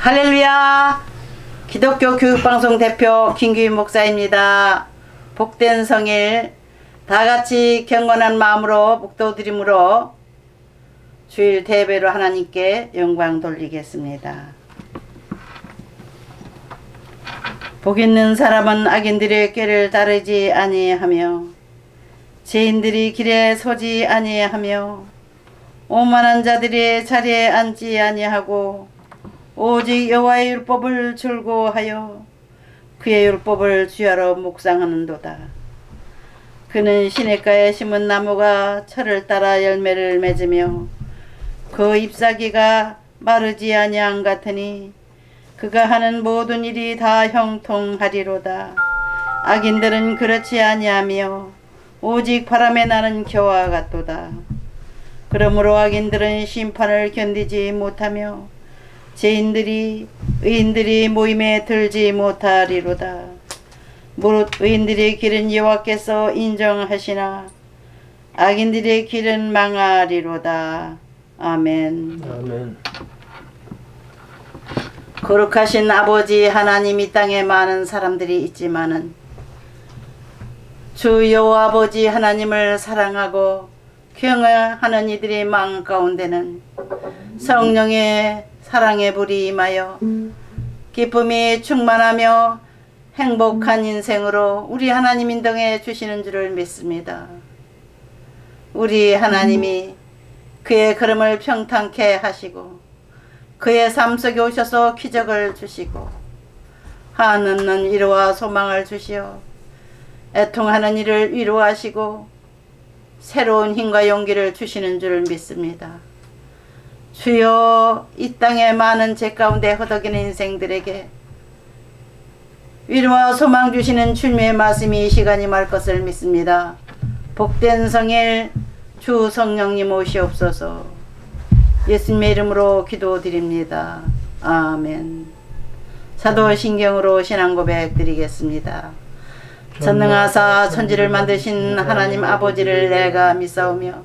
할렐루야! 기독교 교육방송 대표 김규인 목사입니다. 복된 성일 다 같이 경건한 마음으로 목도 드림으로 주일 대배로 하나님께 영광 돌리겠습니다. 복 있는 사람은 악인들의 꾀를 따르지 아니하며 죄인들이 길에 서지 아니하며 오만한 자들의 자리에 앉지 아니하고 오직 여호와의 율법을 즐거워하여 그의 율법을 주야로 묵상하는도다. 그는 시냇가에 심은 나무가 철을 따라 열매를 맺으며 그 잎사귀가 마르지 아니한 같으니 그가 하는 모든 일이 다 형통하리로다. 악인들은 그렇지 아니하며 오직 바람에 나는 겨와 같도다. 그러므로 악인들은 심판을 견디지 못하며 죄인들이 의인들이 모임에 들지 못하리로다. 무릇 의인들의 길은 여호와께서 인정하시나 악인들의 길은 망하리로다. 아멘. 아멘. 거룩하신 아버지 하나님 이 땅에 많은 사람들이 있지만은 주 여호와 아버지 하나님을 사랑하고 경외하는 이들의 마음 가운데는 성령의 사랑의 불이 임하여 기쁨이 충만하며 행복한 인생으로 우리 하나님 인정해 주시는 줄을 믿습니다. 우리 하나님이 그의 걸음을 평탄케 하시고 그의 삶 속에 오셔서 기적을 주시고 한없는 위로와 소망을 주시어 애통하는 이를 위로하시고 새로운 힘과 용기를 주시는 줄 믿습니다. 주여 이 땅의 많은 죄 가운데 허덕이는 인생들에게 위로와 소망 주시는 주님의 말씀이 이 시간이 말 것을 믿습니다. 복된 성일 주 성령님 오시옵소서. 예수님의 이름으로 기도드립니다. 아멘. 사도신경으로 신앙 고백 드리겠습니다. 전능하사 천지를 만드신 하나님 아버지를 내가 믿사오며